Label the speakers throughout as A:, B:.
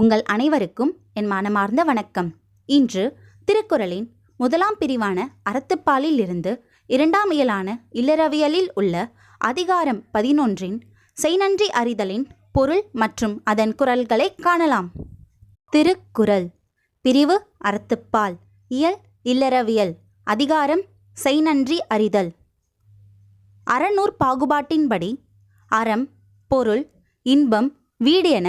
A: உங்கள் அனைவருக்கும் என் மனமார்ந்த வணக்கம் இன்று திருக்குறளின் முதலாம் பிரிவான அறத்துப்பாலில் இருந்து இரண்டாம் இயலான இல்லறவியலில் உள்ள அதிகாரம் பதினொன்றின் செய்நன்றி அறிதலின் பொருள் மற்றும் அதன் குரல்களை காணலாம் திருக்குறள் பிரிவு அறத்துப்பால் இயல் இல்லறவியல் அதிகாரம் செய்நன்றி அறிதல் அறநூற் பாகுபாட்டின்படி அறம் பொருள் இன்பம் வீடு என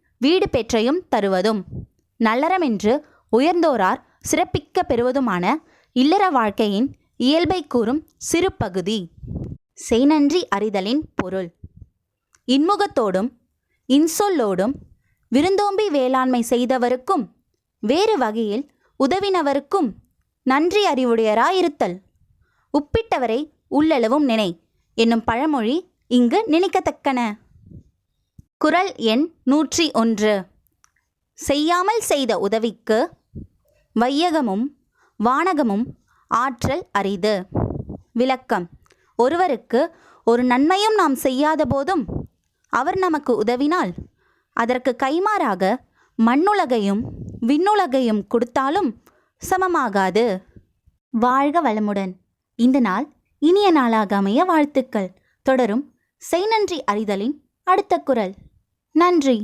A: வீடு பெற்றையும் தருவதும் நல்லறமென்று உயர்ந்தோரார் சிறப்பிக்க பெறுவதுமான இல்லற வாழ்க்கையின் இயல்பை கூறும் சிறு பகுதி செய்நன்றி அறிதலின் பொருள் இன்முகத்தோடும் இன்சொல்லோடும் விருந்தோம்பி வேளாண்மை செய்தவருக்கும் வேறு வகையில் உதவினவருக்கும் நன்றி அறிவுடையராயிருத்தல் உப்பிட்டவரை உள்ளளவும் நினை என்னும் பழமொழி இங்கு நினைக்கத்தக்கன குரல் எண் நூற்றி ஒன்று செய்யாமல் செய்த உதவிக்கு வையகமும் வானகமும் ஆற்றல் அரிது விளக்கம் ஒருவருக்கு ஒரு நன்மையும் நாம் செய்யாத போதும் அவர் நமக்கு உதவினால் அதற்கு கைமாறாக மண்ணுலகையும் விண்ணுலகையும் கொடுத்தாலும் சமமாகாது வாழ்க வளமுடன் இந்த நாள் இனிய நாளாக அமைய வாழ்த்துக்கள் தொடரும் செய் நன்றி அறிதலின் அடுத்த குரல் நன்றி